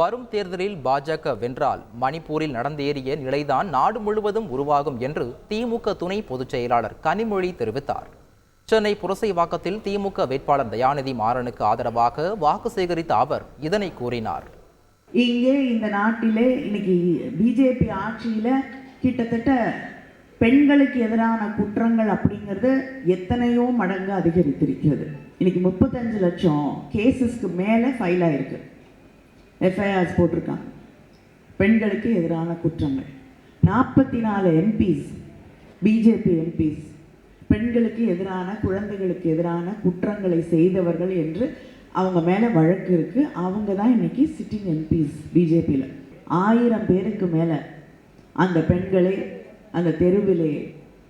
வரும் தேர்தலில் பாஜக வென்றால் மணிப்பூரில் நடந்தேறிய நிலைதான் நாடு முழுவதும் உருவாகும் என்று திமுக துணை பொதுச் செயலாளர் கனிமொழி தெரிவித்தார். சென்னை புரசைவாக்கத்தில் திமுக வேட்பாளர் தயாநிதி மாறனுக்கு ஆதரவாக வாக்கு சேகரித்த அவர் இதனை கூறினார். இங்கே இந்த நாட்டிலே இன்னைக்கு பிஜேபி ஆட்சியில கிட்டத்தட்ட பெண்களுக்கு எதிரான குற்றங்கள் அப்படிங்கிறது எத்தனையோ மடங்கு அதிகரித்திருக்கிறது. இன்னைக்கு முப்பத்தஞ்சு லட்சம் கேசஸ்க்கு மேலே ஃபைல் ஆயிருக்கு. எஃப்ஐஆர்ஸ் போட்டிருக்காங்க பெண்களுக்கு எதிரான குற்றங்கள். நாற்பத்தி நாலு எம்பிஸ் பிஜேபி எம்பிஸ் பெண்களுக்கு எதிரான குழந்தைகளுக்கு எதிரான குற்றங்களை செய்தவர்கள் என்று அவங்க மேலே வழக்கு இருக்குது அவங்க தான் இன்னைக்கு சிட்டிங் எம்பிஸ் பிஜேபியில் ஆயிரம் பேருக்கு மேலே அந்த பெண்களை அந்த தெருவிலே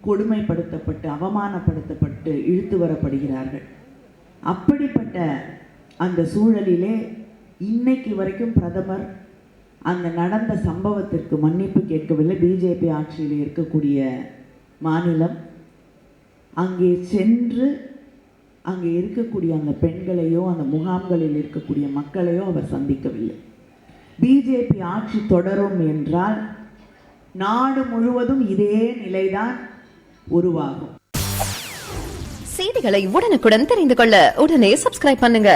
கொடுமைப்படுத்தப்பட்டு அவமானப்படுத்தப்பட்டு இழுத்து வரப்படுகிறார்கள். அப்படிப்பட்ட அந்த சூழலிலே இன்னைக்கு வரைக்கும் பிரதமர் அந்த நடந்த சம்பவத்திற்கு மன்னிப்பு கேட்கவில்லை. பிஜேபி ஆட்சியில் இருக்கக்கூடிய மாநிலம். அங்கே சென்று அங்கே இருக்கக்கூடிய அந்த பெண்களையோ அந்த முகாம்களில் இருக்கக்கூடிய மக்களையோ அவர் சந்திக்கவில்லை. பிஜேபி ஆட்சி தொடரும் என்றால் நாடு முழுவதும் இதே நிலைதான் உருவாகும். செய்திகளை உடனுக்குடன் தெரிந்து கொள்ள உடனே சப்ஸ்கிரைப் பண்ணுங்க.